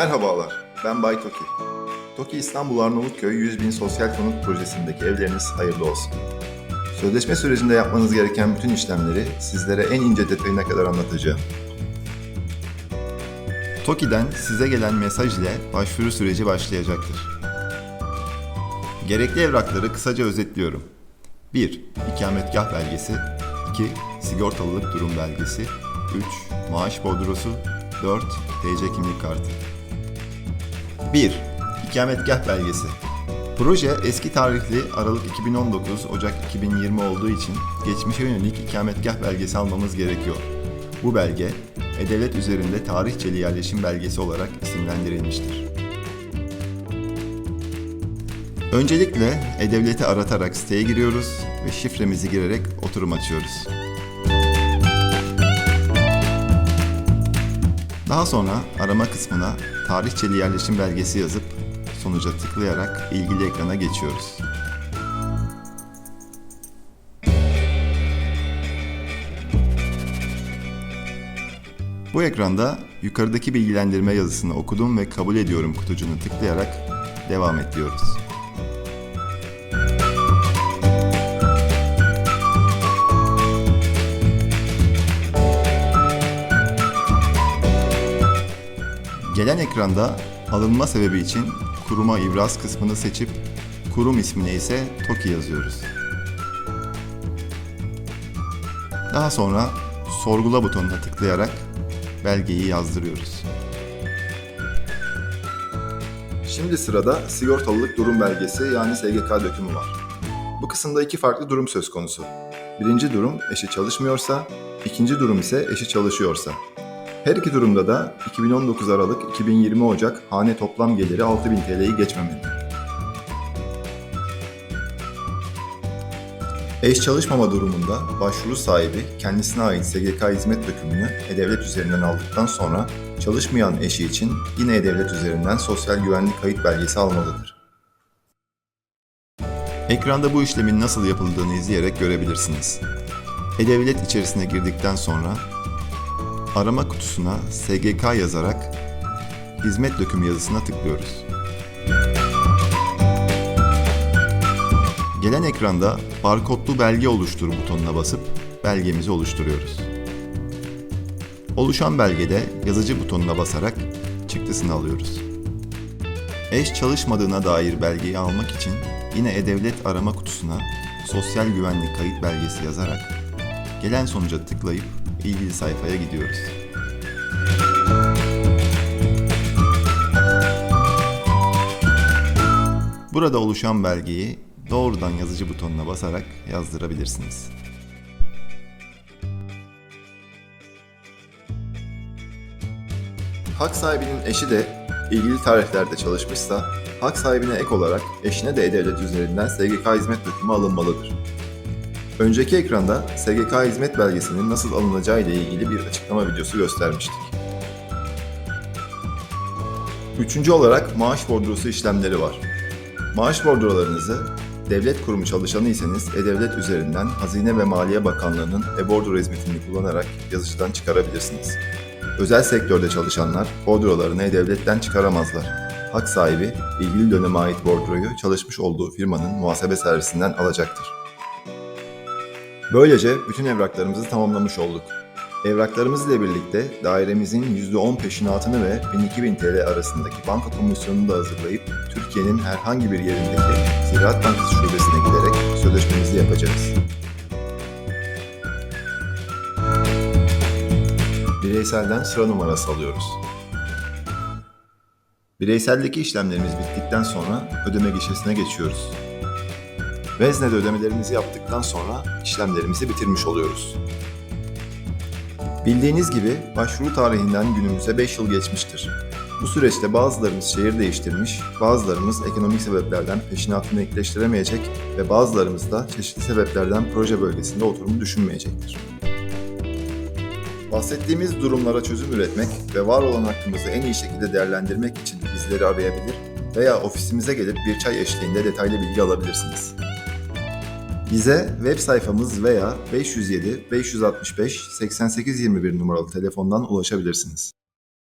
Merhabalar, ben Bay Toki. Toki İstanbul Arnavutköy 100 bin sosyal konut projesindeki evleriniz hayırlı olsun. Sözleşme sürecinde yapmanız gereken bütün işlemleri sizlere en ince detayına kadar anlatacağım. Toki'den size gelen mesaj ile başvuru süreci başlayacaktır. Gerekli evrakları kısaca özetliyorum. 1. İkametgah belgesi 2. Sigortalılık durum belgesi 3. Maaş bordrosu 4. TC kimlik kartı 1. İkametgah belgesi Proje eski tarihli Aralık 2019 Ocak 2020 olduğu için geçmişe yönelik ikametgah belgesi almamız gerekiyor. Bu belge E-Devlet üzerinde tarihçeli yerleşim belgesi olarak isimlendirilmiştir. Öncelikle E-Devlet'i aratarak siteye giriyoruz ve şifremizi girerek oturum açıyoruz. Daha sonra arama kısmına tarihçeli yerleşim belgesi yazıp sonuca tıklayarak ilgili ekrana geçiyoruz. Bu ekranda yukarıdaki bilgilendirme yazısını okudum ve kabul ediyorum kutucuğunu tıklayarak devam et diyoruz. Gelen ekranda alınma sebebi için kuruma ibraz kısmını seçip kurum ismine ise TOKİ yazıyoruz. Daha sonra sorgula butonuna tıklayarak belgeyi yazdırıyoruz. Şimdi sırada sigortalılık durum belgesi yani SGK dökümü var. Bu kısımda iki farklı durum söz konusu. Birinci durum eşi çalışmıyorsa, ikinci durum ise eşi çalışıyorsa. Her iki durumda da 2019 Aralık 2020 Ocak hane toplam geliri 6000 TL'yi geçmemeli. Eş çalışmama durumunda başvuru sahibi kendisine ait SGK hizmet dökümünü E-Devlet üzerinden aldıktan sonra çalışmayan eşi için yine E-Devlet üzerinden sosyal güvenlik kayıt belgesi almalıdır. Ekranda bu işlemin nasıl yapıldığını izleyerek görebilirsiniz. E-Devlet içerisine girdikten sonra arama kutusuna SGK yazarak hizmet dökümü yazısına tıklıyoruz. Gelen ekranda barkodlu belge oluştur butonuna basıp belgemizi oluşturuyoruz. Oluşan belgede yazıcı butonuna basarak çıktısını alıyoruz. Eş çalışmadığına dair belgeyi almak için yine E-Devlet arama kutusuna sosyal güvenlik kayıt belgesi yazarak gelen sonuca tıklayıp ilgili sayfaya gidiyoruz. Burada oluşan belgeyi doğrudan yazıcı butonuna basarak yazdırabilirsiniz. Hak sahibinin eşi de ilgili tarihlerde çalışmışsa, hak sahibine ek olarak eşine de E-Devlet üzerinden SGK hizmet dökümü alınmalıdır. Önceki ekranda SGK hizmet belgesinin nasıl alınacağı ile ilgili bir açıklama videosu göstermiştik. Üçüncü olarak maaş bordrosu işlemleri var. Maaş bordrolarınızı devlet kurumu çalışanıysanız E-Devlet üzerinden Hazine ve Maliye Bakanlığı'nın e-bordro hizmetini kullanarak yazıcıdan çıkarabilirsiniz. Özel sektörde çalışanlar bordrolarını E-Devlet'ten çıkaramazlar. Hak sahibi ilgili döneme ait bordroyu çalışmış olduğu firmanın muhasebe servisinden alacaktır. Böylece bütün evraklarımızı tamamlamış olduk. Evraklarımız ile birlikte dairemizin %10 peşinatını ve 1000-2000 TL arasındaki banka komisyonunu da hazırlayıp Türkiye'nin herhangi bir yerindeki Ziraat Bankası şubesine giderek sözleşmemizi yapacağız. Bireyselden sıra numarası alıyoruz. Bireyseldeki işlemlerimiz bittikten sonra ödeme gişesine geçiyoruz. Vezne'de ödemelerimizi yaptıktan sonra işlemlerimizi bitirmiş oluyoruz. Bildiğiniz gibi başvuru tarihinden günümüze 5 yıl geçmiştir. Bu süreçte bazılarımız şehir değiştirmiş, bazılarımız ekonomik sebeplerden peşinatını ekleştiremeyecek ve bazılarımız da çeşitli sebeplerden proje bölgesinde oturumu düşünmeyecektir. Bahsettiğimiz durumlara çözüm üretmek ve var olan hakkımızı en iyi şekilde değerlendirmek için bizleri arayabilir veya ofisimize gelip bir çay eşliğinde detaylı bilgi alabilirsiniz. Bize web sayfamız veya 507 565 8821 numaralı telefondan ulaşabilirsiniz.